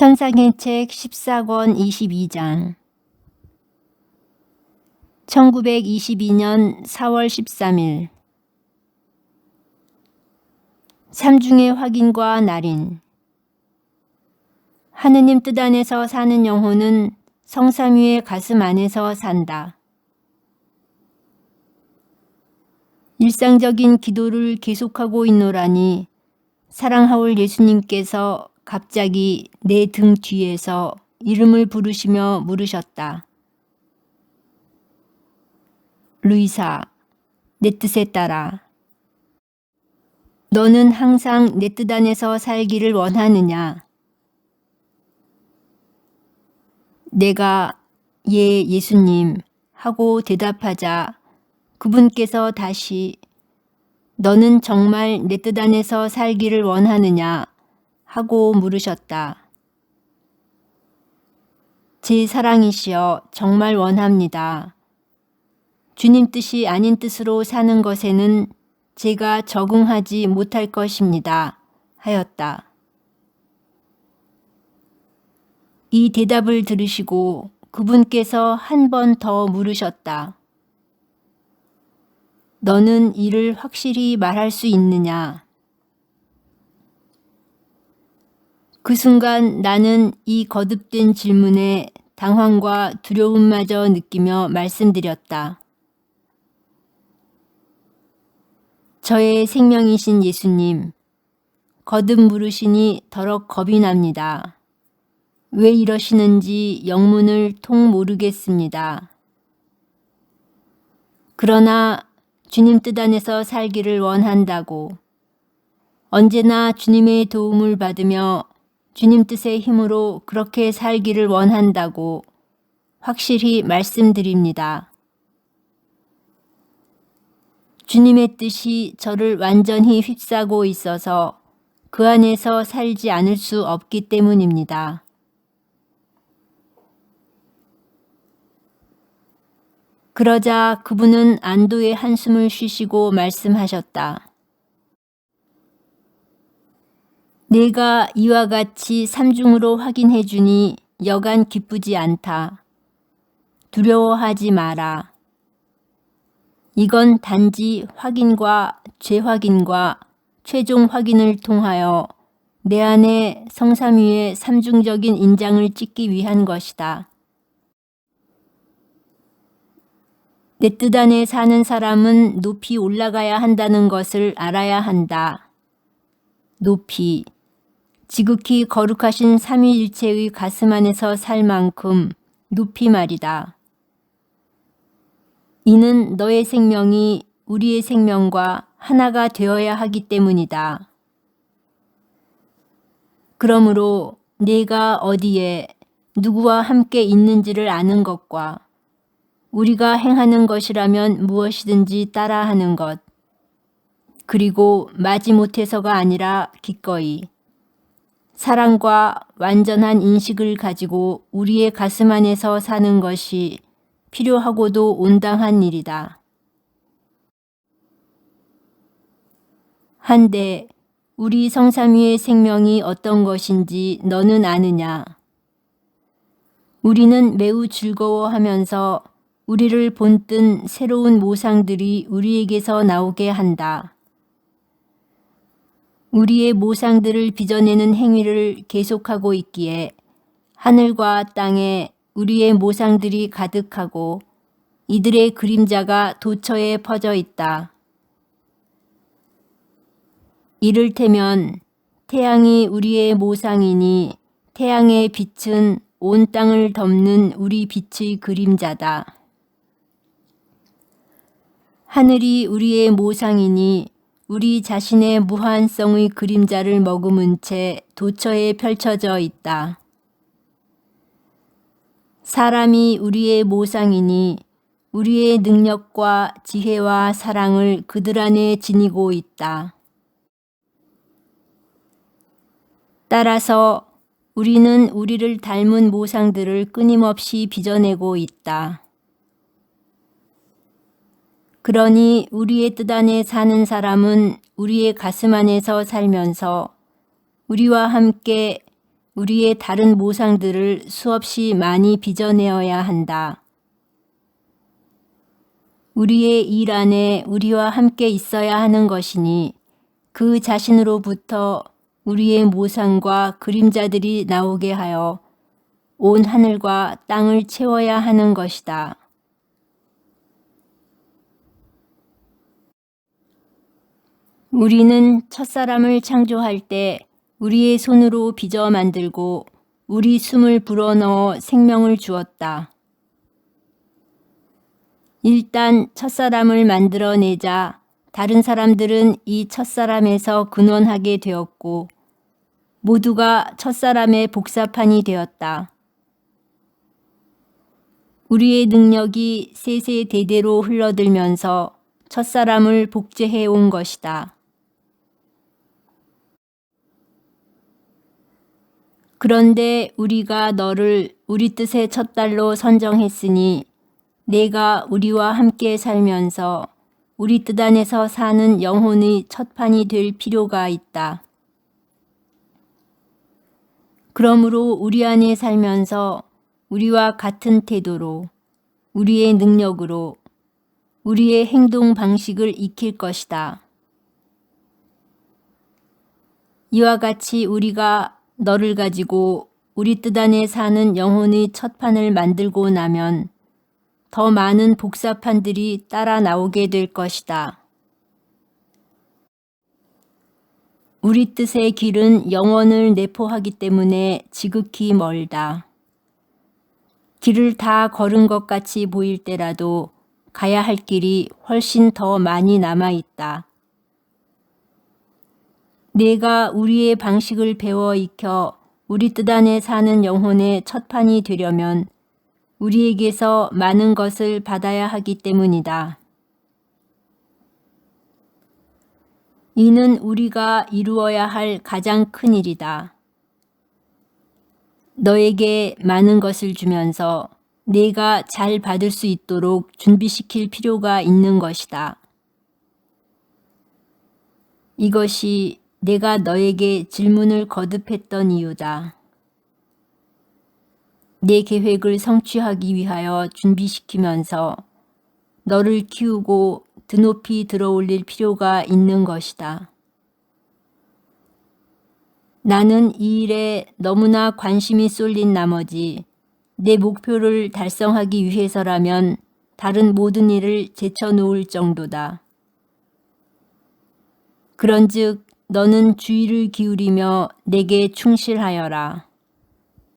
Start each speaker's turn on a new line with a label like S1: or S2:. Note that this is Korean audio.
S1: 천상의 책 14권 22장. 1922년 4월 13일. 삼중의 확인과 날인. 하느님 뜻 안에서 사는 영혼은 성삼위의 가슴 안에서 산다. 일상적인 기도를 계속하고 있노라니 사랑하올 예수님께서 갑자기 내 등 뒤에서 이름을 부르시며 물으셨다. 루이사, 내 뜻에 따라. 너는 항상 내 뜻 안에서 살기를 원하느냐? 내가 예, 예수님 하고 대답하자 그분께서 다시 너는 정말 내 뜻 안에서 살기를 원하느냐 하고 물으셨다. 제 사랑이시여 정말 원합니다. 주님 뜻이 아닌 뜻으로 사는 것에는 제가 적응하지 못할 것입니다. 하였다. 이 대답을 들으시고 그분께서 한 번 더 물으셨다. 너는 이를 확실히 말할 수 있느냐? 그 순간 나는 이 거듭된 질문에 당황과 두려움마저 느끼며 말씀드렸다. 저의 생명이신 예수님, 거듭 물으시니 더럭 겁이 납니다. 왜 이러시는지 영문을 통 모르겠습니다. 그러나 주님 뜻 안에서 살기를 원한다고 언제나 주님의 도움을 받으며 주님 뜻의 힘으로 그렇게 살기를 원한다고 확실히 말씀드립니다. 주님의 뜻이 저를 완전히 휩싸고 있어서 그 안에서 살지 않을 수 없기 때문입니다. 그러자 그분은 안도의 한숨을 쉬시고 말씀하셨다. 내가 이와 같이 삼중으로 확인해 주니 여간 기쁘지 않다. 두려워하지 마라. 이건 단지 확인과 재확인과 최종 확인을 통하여 내 안에 성삼위의 삼중적인 인장을 찍기 위한 것이다. 내 뜻 안에 사는 사람은 높이 올라가야 한다는 것을 알아야 한다. 높이, 지극히 거룩하신 삼위일체의 가슴 안에서 살 만큼 높이 말이다. 이는 너의 생명이 우리의 생명과 하나가 되어야 하기 때문이다. 그러므로 내가 어디에 누구와 함께 있는지를 아는 것과 우리가 행하는 것이라면 무엇이든지 따라하는 것, 그리고 마지못해서가 아니라 기꺼이 사랑과 완전한 인식을 가지고 우리의 가슴 안에서 사는 것이 필요하고도 온당한 일이다. 한데 우리 성삼위의 생명이 어떤 것인지 너는 아느냐? 우리는 매우 즐거워하면서 우리를 본뜬 새로운 모상들이 우리에게서 나오게 한다. 우리의 모상들을 빚어내는 행위를 계속하고 있기에 하늘과 땅에 우리의 모상들이 가득하고 이들의 그림자가 도처에 퍼져 있다. 이를테면 태양이 우리의 모상이니 태양의 빛은 온 땅을 덮는 우리 빛의 그림자다. 하늘이 우리의 모상이니 우리 자신의 무한성의 그림자를 머금은 채 도처에 펼쳐져 있다. 사람이 우리의 모상이니 우리의 능력과 지혜와 사랑을 그들 안에 지니고 있다. 따라서 우리는 우리를 닮은 모상들을 끊임없이 빚어내고 있다. 그러니 우리의 뜻 안에 사는 사람은 우리의 가슴 안에서 살면서 우리와 함께 우리의 다른 모상들을 수없이 많이 빚어내어야 한다. 우리의 일 안에 우리와 함께 있어야 하는 것이니 그 자신으로부터 우리의 모상과 그림자들이 나오게 하여 온 하늘과 땅을 채워야 하는 것이다. 우리는 첫사람을 창조할 때 우리의 손으로 빚어 만들고 우리 숨을 불어넣어 생명을 주었다. 일단 첫사람을 만들어내자 다른 사람들은 이 첫사람에서 근원하게 되었고 모두가 첫사람의 복사판이 되었다. 우리의 능력이 세세대대로 흘러들면서 첫사람을 복제해 온 것이다. 그런데 우리가 너를 우리 뜻의 첫 달로 선정했으니 내가 우리와 함께 살면서 우리 뜻 안에서 사는 영혼의 첫판이 될 필요가 있다. 그러므로 우리 안에 살면서 우리와 같은 태도로 우리의 능력으로 우리의 행동 방식을 익힐 것이다. 이와 같이 우리가 너를 가지고 우리 뜻 안에 사는 영혼의 첫판을 만들고 나면 더 많은 복사판들이 따라 나오게 될 것이다. 우리 뜻의 길은 영원을 내포하기 때문에 지극히 멀다. 길을 다 걸은 것 같이 보일 때라도 가야 할 길이 훨씬 더 많이 남아 있다. 내가 우리의 방식을 배워 익혀 우리 뜻 안에 사는 영혼의 첫판이 되려면 우리에게서 많은 것을 받아야 하기 때문이다. 이는 우리가 이루어야 할 가장 큰 일이다. 너에게 많은 것을 주면서 내가 잘 받을 수 있도록 준비시킬 필요가 있는 것이다. 이것이 내가 너에게 질문을 거듭했던 이유다. 내 계획을 성취하기 위하여 준비시키면서 너를 키우고 드높이 들어올릴 필요가 있는 것이다. 나는 이 일에 너무나 관심이 쏠린 나머지 내 목표를 달성하기 위해서라면 다른 모든 일을 제쳐놓을 정도다. 그런즉 너는 주의를 기울이며 내게 충실하여라.